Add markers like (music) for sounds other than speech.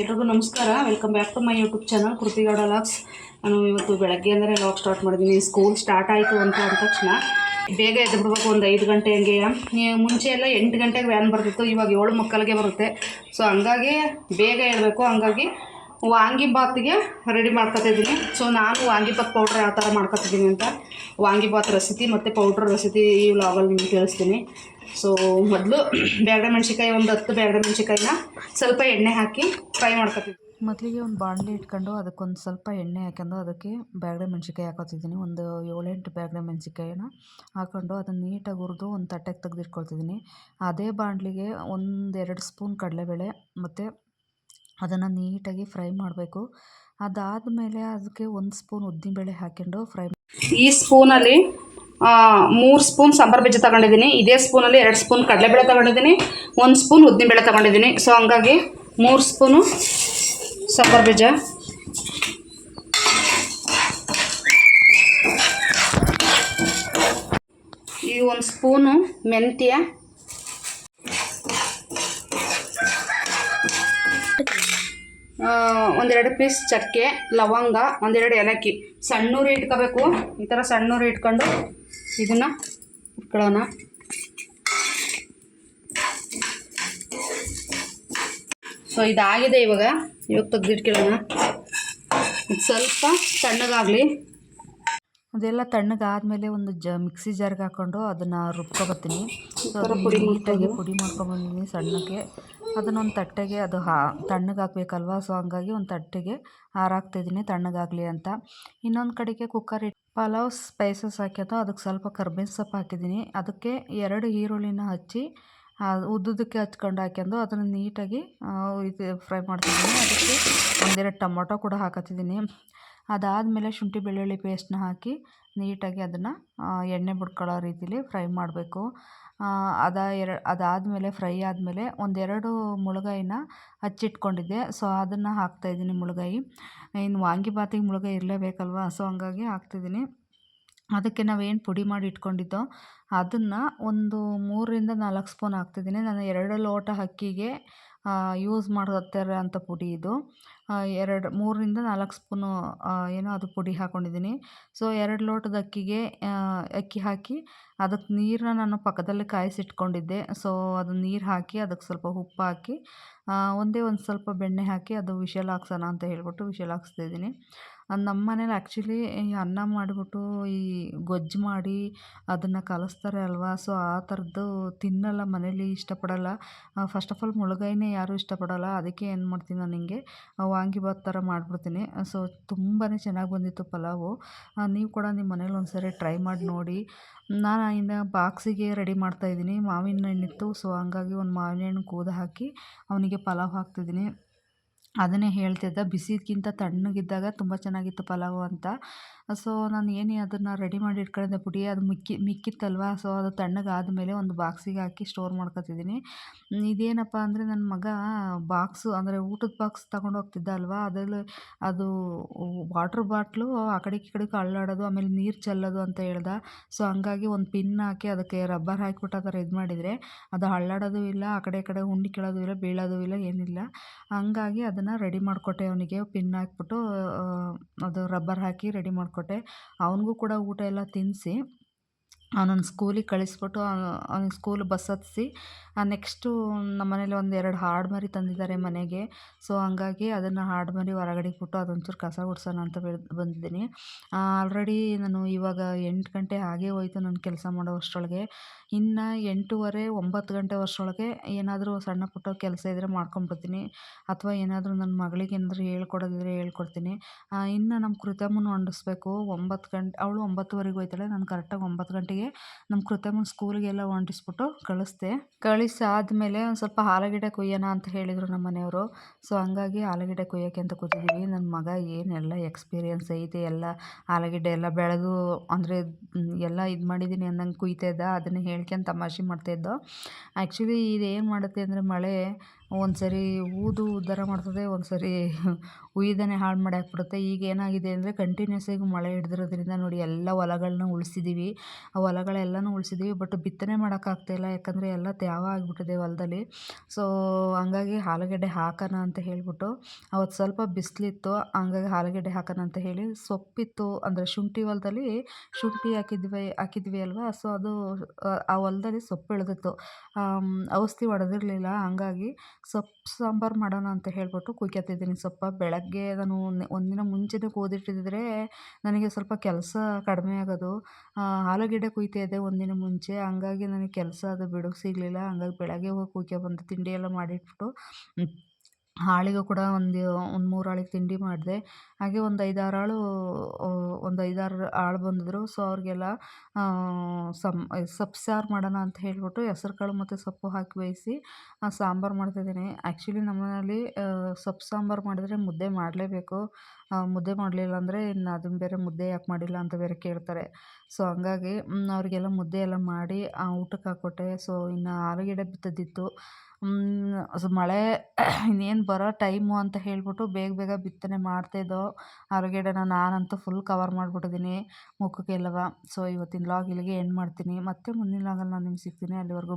ಎಲ್ರಿಗೂ ನಮಸ್ಕಾರ. Welcome back to my YouTube channel Kriti Gowda vlogs ನಾನು ಇವತ್ತು ಬೆಳಗ್ಗೆ ಅಂದರೆ ಲಾಗ್ ಸ್ಟಾರ್ಟ್ ಮಾಡಿದ್ದೀನಿ ಸ್ಕೂಲ್ ಸ್ಟಾರ್ಟ್ ಆಯಿತು ಅಂತ ಅಂದ ತಕ್ಷಣ ಬೇಗ ಎದ್ದು ಬಿಡ್ಬೇಕು, ಒಂದು ಐದು ಗಂಟೆ ಹಂಗೆ. ಮುಂಚೆ ಎಲ್ಲ ಎಂಟು ಗಂಟೆಗೆ ವ್ಯಾನ್ ಬರ್ತಿತ್ತು, ಇವಾಗ ಏಳು ಮಕ್ಕಳಿಗೆ ಬರುತ್ತೆ. ಸೊ ಹಂಗಾಗಿ ಬೇಗ ಹೇಳಬೇಕು ಹಂಗಾಗಿ ವಾಂಗಿಬಾತ್ಗೆ ರೆಡಿ ಮಾಡ್ಕೊತಿದ್ದೀನಿ ಸೊ ನಾನು ವಾಂಗಿಬಾತ್ ಪೌಡ್ರ್ ಯಾವ ಥರ ಮಾಡ್ಕೊತಿದ್ದೀನಿ ಅಂತ ವಾಂಗಿಬಾತ್ ರೆಸಿಪಿ ಮತ್ತು ಪೌಡ್ರ್ ರೆಸಿಪಿ ಈ ವ್ಲಾಗಲ್ಲಿ ನಿಮ್ಗೆ ತಿಳಿಸ್ತೀನಿ. ಸೊ ಮೊದಲು ಬ್ಯಾಗಡೆ ಮೆಣಸಿಕಾಯಿ ಒಂದು ಹತ್ತು ಬೇಗ ಮೆಣಸಿಕಾಯಿನ ಸ್ವಲ್ಪ ಎಣ್ಣೆ ಹಾಕಿ ಫ್ರೈ ಮಾಡ್ಕೊತೀವಿ. ಮೊದಲಿಗೆ ಒಂದು ಬಾಣಲಿ ಇಟ್ಕೊಂಡು ಅದಕ್ಕೊಂದು ಸ್ವಲ್ಪ ಎಣ್ಣೆ ಹಾಕೊಂಡು ಅದಕ್ಕೆ ಬ್ಯಾಗಡೆ ಮೆಣಸಿಕಾಯಿ ಹಾಕೋತಿದ್ದೀನಿ. ಒಂದು ಏಳೆಂಟು ಬ್ಯಾಗಡೆ ಮೆಣಸಿಕಾಯಿನ ಹಾಕ್ಕೊಂಡು ಅದನ್ನು ನೀಟಾಗಿ ಹುರಿದು ಒಂದು ತಟ್ಟೆಗೆ ತೆಗೆದಿಟ್ಕೊಳ್ತಿದ್ದೀನಿ. ಅದೇ ಬಾಣಲಿಗೆ ಒಂದೆರಡು ಸ್ಪೂನ್ ಕಡಲೆಬೇಳೆ ಮತ್ತು ಅದನ್ನು ನೀಟಾಗಿ ಫ್ರೈ ಮಾಡಬೇಕು. ಅದಾದಮೇಲೆ ಅದಕ್ಕೆ ಒಂದು ಸ್ಪೂನ್ ಉದ್ದಿನಬೇಳೆ ಹಾಕ್ಕೊಂಡು ಫ್ರೈ ಈ ಸ್ಪೂನಲ್ಲಿ ಮೂರು ಸ್ಪೂನ್ ಸಾಂಬಾರು ಬೀಜ ತಗೊಂಡಿದ್ದೀನಿ. ಇದೇ ಸ್ಪೂನಲ್ಲಿ ಎರಡು ಸ್ಪೂನ್ ಕಡಲೆಬೇಳೆ ತಗೊಂಡಿದ್ದೀನಿ. ಒಂದು ಸ್ಪೂನ್ ಉದ್ದಿನಬೇಳೆ ತಗೊಂಡಿದ್ದೀನಿ. ಸೊ ಹಂಗಾಗಿ ಮೂರು ಸ್ಪೂನು ಸಾಂಬಾರು ಬೀಜ ಈ ಒಂದು ಸ್ಪೂನು ಮೆಂತ್ಯ ಒಂದೆರಡು ಪೀಸ್ ಚಕ್ಕೆ, ಲವಂಗ, ಒಂದೆರಡು ಏಲಕ್ಕಿ. ಸಣ್ಣೂರಿ ಇಟ್ಕೋಬೇಕು. ಈ ಥರ ಸಣ್ಣೂರಿ ಇಟ್ಕೊಂಡು ಇದನ್ನು ಇಟ್ಕೊಳ್ಳೋಣ ಸೊ ಇದಾಗಿದೆ ಇವಾಗ. ಇವಾಗ ತೆಗೆದಿಟ್ಕೊಳ್ಳೋಣ. ಇದು ಸ್ವಲ್ಪ ತಣ್ಣಗಾಗಲಿ ಅದೆಲ್ಲ ತಣ್ಣಗಾದ್ಮೇಲೆ ಒಂದು ಜ ಮಿಕ್ಸಿ ಜಾರ್ಗೆ ಹಾಕ್ಕೊಂಡು ಅದನ್ನು ರುಬ್ಕೊಬತ್ತೀನಿ. ನೀಟಾಗಿ ಪುಡಿ ಮಾಡ್ಕೊಂಬಂದಿದ್ದೀನಿ ಸಣ್ಣಕ್ಕೆ ಅದನ್ನೊಂದು ತಟ್ಟೆಗೆ ಅದು ಹಾ ತಣ್ಣಗೆ ಹಾಕ್ಬೇಕಲ್ವ ಸೊ ಹಂಗಾಗಿ ಒಂದು ತಟ್ಟೆಗೆ ಹಾರಾಕ್ತಿದ್ದೀನಿ ತಣ್ಣಗಾಗಲಿ ಅಂತ. ಇನ್ನೊಂದು ಕಡೆಗೆ ಕುಕ್ಕರ್ ಇಟ್ಟು ಪಲಾವ್ ಸ್ಪೈಸಸ್ ಹಾಕ್ಯತೋ ಅದಕ್ಕೆ ಸ್ವಲ್ಪ ಕರ್ಬೇವಿನ ಸೊಪ್ಪು ಹಾಕಿದ್ದೀನಿ. ಅದಕ್ಕೆ ಎರಡು ಈರುಳ್ಳಿನ ಹಚ್ಚಿ ಉದ್ದುದಕ್ಕೆ ಹಚ್ಕೊಂಡು ಹಾಕ್ಯಂಡು ಅದನ್ನು ನೀಟಾಗಿ ಇದು ಫ್ರೈ ಮಾಡ್ತಿದ್ದೀನಿ. ಅದಕ್ಕೆ ಒಂದೆರಡು ಟೊಮೊಟೊ ಕೂಡ ಹಾಕತ್ತಿದ್ದೀನಿ. ಅದಾದಮೇಲೆ ಶುಂಠಿ ಬೆಳ್ಳುಳ್ಳಿ ಪೇಸ್ಟ್ನ ಹಾಕಿ ನೀಟಾಗಿ ಅದನ್ನು ಎಣ್ಣೆ ಬಿಡ್ಕೊಳ್ಳೋ ರೀತಿಲಿ ಫ್ರೈ ಮಾಡಬೇಕು. ಅದ ಎರ, ಅದಾದಮೇಲೆ ಫ್ರೈ ಆದಮೇಲೆ ಒಂದೆರಡು ಮುಳುಗಾಯಿನ ಹಚ್ಚಿಟ್ಕೊಂಡಿದ್ದೆ. ಸೊ, ಅದನ್ನು ಹಾಕ್ತಾಯಿದ್ದೀನಿ ಮುಳುಗಾಯಿ ಇನ್ನು ವಾಂಗಿಬಾತಿಗೆ ಮುಳುಗಾಯಿ ಇರಲೇಬೇಕಲ್ವ? ಸೊ, ಹಂಗಾಗಿ ಹಾಕ್ತಿದ್ದೀನಿ. ಅದಕ್ಕೆ ನಾವೇನು ಪುಡಿ ಮಾಡಿ ಇಟ್ಕೊಂಡಿದ್ದೋ ಅದನ್ನು ಒಂದು ಮೂರರಿಂದ ನಾಲ್ಕು ಸ್ಪೂನ್ ಹಾಕ್ತಿದ್ದೀನಿ. ನಾನು ಎರಡು ಲೋಟ ಅಕ್ಕಿಗೆ ಯೂಸ್ ಮಾಡ್ತಾರೆ ಅಂಥ ಪುಡಿ ಇದು. ಎರಡು ಮೂರರಿಂದ ನಾಲ್ಕು ಸ್ಪೂನು ಏನು ಅದು ಪುಡಿ ಹಾಕ್ಕೊಂಡಿದ್ದೀನಿ ಸೊ, ಎರಡು ಲೋಟದ ಅಕ್ಕಿಗೆ ಅಕ್ಕಿ ಹಾಕಿ ಅದಕ್ಕೆ ನೀರನ್ನ ನಾನು ಪಕ್ಕದಲ್ಲಿ ಕಾಯಿಸಿಟ್ಕೊಂಡಿದ್ದೆ. ಸೊ, ಅದು ನೀರು ಹಾಕಿ ಅದಕ್ಕೆ ಸ್ವಲ್ಪ ಉಪ್ಪು ಹಾಕಿ ಒಂದೇ ಒಂದು ಸ್ವಲ್ಪ ಬೆಣ್ಣೆ ಹಾಕಿ ಅದು ವಿಷಲ್ ಹಾಕ್ಸೋಣ ಅಂತ ಹೇಳ್ಬಿಟ್ಟು ವಿಷಲ್ ಹಾಕ್ಸ್ತಾಯಿದ್ದೀನಿ ನಮ್ಮ ಮನೇಲಿ ಆ್ಯಕ್ಚುಲಿ ಈ ಅನ್ನ ಮಾಡಿಬಿಟ್ಟು ಈ ಗೊಜ್ಜು ಮಾಡಿ ಅದನ್ನು ಕಲಿಸ್ತಾರೆ ಅಲ್ವಾ? ಸೊ, ಆ ಥರದ್ದು ತಿನ್ನಲ್ಲ ಮನೇಲಿ, ಇಷ್ಟಪಡಲ್ಲ. ಫಸ್ಟ್ ಆಫ್ ಆಲ್ ಮುಳುಗಾಯಿನೇ ಯಾರೂ ಇಷ್ಟಪಡಲ್ಲ. ಅದಕ್ಕೆ ಏನು ಮಾಡ್ತೀನಿ ನಾನು ಹಿಂಗೆ ವಾಂಗಿಬಾತ್ ಥರ ಮಾಡಿಬಿಡ್ತೀನಿ. ಸೊ ತುಂಬಾ ಚೆನ್ನಾಗಿ ಬಂದಿತ್ತು ಪಲಾವು. ನೀವು ಕೂಡ ನಿಮ್ಮ ಮನೇಲಿ ಒಂದ್ಸರಿ ಟ್ರೈ ಮಾಡಿ ನೋಡಿ. ನಾನು ಇನ್ನು ಬಾಕ್ಸಿಗೆ ರೆಡಿ ಮಾಡ್ತಾಯಿದ್ದೀನಿ ಮಾವಿನ ಹಣ್ಣಿತ್ತು ಸೊ, ಹಂಗಾಗಿ ಒಂದು ಮಾವಿನ ಹಣ್ಣು ಕೂದ ಹಾಕಿ ಅವನಿಗೆ ಪಲಾವ್ ಹಾಕ್ತಿದ್ದೀನಿ. ಅದನ್ನೇ ಹೇಳ್ತಿದ್ದ. ಬಿಸಿಗಿಂತ ತಣ್ಣಗಿದ್ದಾಗ ತುಂಬ ಚೆನ್ನಾಗಿತ್ತು ಪಲಾವು ಅಂತ. ಸೊ ನಾನು ಏನೇ ಅದನ್ನು ರೆಡಿ ಮಾಡಿ ಇಟ್ಕೊಂಡಿದ್ದೆ ಪುಡಿ, ಅದು ಮಿಕ್ಕಿ, ಮಿಕ್ಕಿತ್ತಲ್ವ? ಸೊ ಅದು ತಣ್ಣಗಾದಮೇಲೆ ಒಂದು ಬಾಕ್ಸಿಗೆ ಹಾಕಿ ಸ್ಟೋರ್ ಮಾಡ್ಕೊತಿದ್ದೀನಿ. ಇದೇನಪ್ಪ ಅಂದರೆ ನನ್ನ ಮಗ ಬಾಕ್ಸು ಅಂದರೆ ಊಟದ ಬಾಕ್ಸ್ ತಗೊಂಡು ಹೋಗ್ತಿದ್ದ ಅಲ್ವಾ? ಅದರಲ್ಲಿ ಅದು ವಾಟ್ರ್ ಬಾಟ್ಲು ಆ ಕಡೆಗೆ ಈ ಕಡೆಗೆ ಅಳ್ಳಾಡೋದು ಆಮೇಲೆ ನೀರು ಚೆಲ್ಲೋದು ಅಂತ ಹೇಳ್ದ. ಸೊ ಹಂಗಾಗಿ ಒಂದು ಪಿನ್ ಹಾಕಿ ಅದಕ್ಕೆ ರಬ್ಬರ್ ಹಾಕಿಬಿಟ್ಟು ಆ ಥರ ಇದು ಮಾಡಿದರೆ ಅದು ಅಳ್ಳಾಡೋದು ಇಲ್ಲ, ಆ ಕಡೆ ಕಡೆ ಹುಂಡಿ ಕೇಳೋದು ಇಲ್ಲ, ಬೀಳೋದು ಇಲ್ಲ, ಏನಿಲ್ಲ. ಹಂಗಾಗಿ ಅದನ್ನು ರೆಡಿ ಮಾಡಿಕೊಟ್ಟೆ ಅವನಿಗೆ. ಪಿನ್ ಹಾಕ್ಬಿಟ್ಟು ಅದು ರಬ್ಬರ್ ಹಾಕಿ ರೆಡಿ ಮಾಡಿಕೊಟ್ಟೆ. ಅವನಿಗೂ ಕೂಡ ಊಟ ಎಲ್ಲ ತಿನ್ನಿಸಿ ಅವನನ್ನು ಸ್ಕೂಲಿಗೆ ಕಳಿಸ್ಬಿಟ್ಟು ಅವ್ನಿಗೆ ಸ್ಕೂಲ್ ಬಸ್ ಹತ್ತಿಸಿ ನೆಕ್ಸ್ಟು ನಮ್ಮ ಮನೇಲಿ ಒಂದು ಎರಡು ಹಾಡು ಮರಿ ತಂದಿದ್ದಾರೆ ಮನೆಗೆ. ಸೊ, ಹಂಗಾಗಿ ಅದನ್ನು ಹಾಡು ಮರಿ ಹೊರಗಡೆ ಬಿಟ್ಟು ಅದೊಂಚೂರು ಕಸ ಗುಡ್ಸೋಣ ಅಂತ ಬಂದಿದ್ದೀನಿ. ಆಲ್ರೆಡಿ ನಾನು ಇವಾಗ ಎಂಟು ಗಂಟೆ ಆಗೇ ಹೋಯ್ತು ನಾನು ಕೆಲಸ ಮಾಡೋ ಅಷ್ಟರೊಳಗೆ. ಇನ್ನು ಎಂಟೂವರೆ, ಒಂಬತ್ತು ಗಂಟೆ ವರ್ಷೊಳಗೆ ಏನಾದರೂ ಸಣ್ಣ ಪುಟ್ಟ ಕೆಲಸ ಇದ್ದರೆ ಮಾಡ್ಕೊಂಬಿಡ್ತೀನಿ. ಅಥವಾ ಏನಾದರೂ ನನ್ನ ಮಗಳಿಗೆ ಏನಾದರೂ ಹೇಳ್ಕೊಡೋದಿದ್ರೆ ಹೇಳ್ಕೊಡ್ತೀನಿ. ಇನ್ನು ನಮ್ಮ ಕೃತಮ್ಮನ ಹೊಂಡಿಸ್ಬೇಕು. ಒಂಬತ್ತು ಗಂಟೆ, ಅವಳು ಒಂಬತ್ತುವರೆಗೆ ಹೋಯ್ತಾಳೆ. ನಾನು ಕರೆಕ್ಟಾಗಿ ಒಂಬತ್ತು ಗಂಟೆಗೆ ನಮ್ಮ ಕೃತಮ್ಮನ ಸ್ಕೂಲ್ಗೆಲ್ಲ ಹೊಂಟಿಸ್ಬಿಟ್ಟು ಕಳಿಸ್ದೆ. ಕಳಿಸಿ ಆದಮೇಲೆ ಒಂದು ಸ್ವಲ್ಪ ಆಲೂಗಡ್ಡೆ ಕೊಯ್ಯೋಣ ಅಂತ ಹೇಳಿದರು ನಮ್ಮ ಮನೆಯವರು. ಸೊ, ಹಂಗಾಗಿ ಆಲೂಗಡ್ಡೆ ಕೊಯ್ಯೋಕ್ಕೆ ಅಂತ ಕೂತಿದ್ದೀವಿ ನನ್ನ ಮಗ ಏನೆಲ್ಲ ಎಕ್ಸ್ಪೀರಿಯನ್ಸ್ ಐತೆ, ಎಲ್ಲ ಆಲೂಗೆಡ್ಡೆ ಎಲ್ಲ ಬೆಳೆದು, ಅಂದರೆ ಎಲ್ಲ ಇದು ಮಾಡಿದ್ದೀನಿ ಅಂದಂಗೆ ಕುಯ್ತಾ ಇದ್ದ. ಅದನ್ನು ಹೇಳ್ಕೊಂಡು ತಮಾಷೆ ಮಾಡ್ತಾಯಿದ್ದೋ ಆ್ಯಕ್ಚುಲಿ ಇದು ಏನು ಮಾಡುತ್ತೆ ಅಂದರೆ ಮಳೆ ಒಂದು ಸರಿ ಊದು ಉದ್ಧಾರ ಮಾಡ್ತದೆ ಒಂದು ಸರಿ ಉಯ್ದನೇ ಹಾಳು ಮಾಡಿ ಈಗ ಏನಾಗಿದೆ ಅಂದರೆ ಕಂಟಿನ್ಯೂಸ್ ಆಗಿ ಮಳೆ ಹಿಡ್ದಿರೋದ್ರಿಂದ ನೋಡಿ ಎಲ್ಲ ಹೊಲಗಳ್ನ ಉಳಿಸಿದ್ದೀವಿ ಆ ಹೊಲಗಳೆಲ್ಲನೂ ಉಳಿಸಿದ್ದೀವಿ ಬಟ್ ಬಿತ್ತನೆ ಮಾಡೋಕ್ಕಾಗ್ತಾಯಿಲ್ಲ ಯಾಕಂದರೆ ಎಲ್ಲ ತ್ಯಾವ ಆಗಿಬಿಟ್ಟಿದೆ ಹೊಲದಲ್ಲಿ. ಸೊ ಹಂಗಾಗಿ ಆಲೂಗಡ್ಡೆ ಹಾಕೋಣ ಅಂತ ಹೇಳಿಬಿಟ್ಟು ಅವತ್ತು ಸ್ವಲ್ಪ ಬಿಸಿಲಿತ್ತು, ಹಂಗಾಗಿ ಆಲೂಗಡ್ಡೆ ಹಾಕೋಣ ಅಂತ ಹೇಳಿ ಸೊಪ್ಪಿತ್ತು. ಅಂದರೆ ಶುಂಠಿ ಹೊಲದಲ್ಲಿ ಶುಂಠಿ ಹಾಕಿದ್ವಿ ಹಾಕಿದ್ವಿ ಅಲ್ವಾ? ಸೊ ಅದು, ಆ ಹೊಲದಲ್ಲಿ ಸೊಪ್ಪು ಬೆಳೆದಿತ್ತು ಔಷಧಿ ಹೊಡೆದಿರಲಿಲ್ಲ, ಹಂಗಾಗಿ ಸೊಪ್ಪು ಸಾಂಬಾರು ಮಾಡೋಣ ಅಂತ ಹೇಳಿಬಿಟ್ಟು ಕುಯ್ಕೊತಿದ್ದೀನಿ ಸೊಪ್ಪು. ಬೆಳಗ್ಗೆ ನಾನು ಒಂದಿನ ಮುಂಚೆನೇ ಕೂದಿಟ್ಟಿದ್ದರೆ ನನಗೆ ಸ್ವಲ್ಪ ಕೆಲಸ ಕಡಿಮೆ ಆಗೋದು. ಆಲೂಗೆಡ್ಡೆ ಇದೆ ಒಂದಿನ ಮುಂಚೆ. ಹಂಗಾಗಿ ನನಗೆ ಕೆಲಸ ಅದು ಬಿಡುವು ಸಿಗಲಿಲ್ಲ. ಹಂಗಾಗಿ ಬೆಳಗ್ಗೆ ಹೋಗಿ ಕುಯ್ಕೊಬಂದು ತಿಂಡಿ ಎಲ್ಲ ಮಾಡಿಟ್ಬಿಟ್ಟು ಆಳಿಗೂ ಕೂಡ ಒಂದು ಒಂದು ಮೂರು ಆಳಿಗೆ ತಿಂಡಿ ಮಾಡಿದೆ. ಹಾಗೆ ಒಂದು ಐದಾರು ಆಳು ಒಂದು ಐದಾರು ಆಳು ಬಂದಿದ್ದರು ಸೊ, ಅವ್ರಿಗೆಲ್ಲ ಸಮ್, ಸೊಪ್ಪು ಸಾರು ಮಾಡೋಣ ಅಂತ ಹೇಳಿಬಿಟ್ಟು ಹೆಸ್ರು ಕಾಳು ಮತ್ತು ಸೊಪ್ಪು ಹಾಕಿ ಬೇಯಿಸಿ ಸಾಂಬಾರು ಮಾಡ್ತಿದ್ದೀನಿ. ಆ್ಯಕ್ಚುಲಿ ನಮ್ಮ ಸೊಪ್ಪು ಸಾಂಬಾರು ಮಾಡಿದರೆ ಮುದ್ದೆ ಮಾಡಲೇಬೇಕು. ಮುದ್ದೆ ಮಾಡಲಿಲ್ಲ ಅಂದರೆ ಇನ್ನು ಅದನ್ನು ಬೇರೆ ಮುದ್ದೆ ಯಾಕೆ ಮಾಡಿಲ್ಲ ಅಂತ ಬೇರೆ ಕೇಳ್ತಾರೆ. ಸೊ, ಹಂಗಾಗಿ ಅವರಿಗೆಲ್ಲ ಮುದ್ದೆ ಎಲ್ಲ ಮಾಡಿ ಊಟಕ್ಕೆ ಹಾಕ್ಕೊಟ್ಟೆ. ಸೊ, ಇನ್ನು ಆಲೂಗೆಡ್ಡೆ ಬಿತ್ತದಿತ್ತು. ಮಳೆ (clears throat) ಇನ್ನೇನು ಬರೋ ಟೈಮು ಅಂತ ಹೇಳಿಬಿಟ್ಟು ಬೇಗ ಬೇಗ ಬಿತ್ತನೆ ಮಾಡ್ತಾಯಿದ್ದೋ ಆಲೂಗೆಡ್ಡೆನ ನಾನಂತೂ ಫುಲ್ ಕವರ್ ಮಾಡಿಬಿಟ್ಟಿದ್ದೀನಿ. ಮುಖಕ್ಕೆಲ್ಲವ. ಸೊ ಇವತ್ತಿನ ಲಾಗ್ ಇಲ್ಲಿಗೆ ಎಂಡ್ ಮಾಡ್ತೀನಿ. ಮತ್ತೆ ಮುಂದಿನ ಲಾಗಲ್ಲಿ ನಾನು ನಿಮ್ಗೆ ಸಿಗ್ತೀನಿ. ಅಲ್ಲಿವರೆಗೂ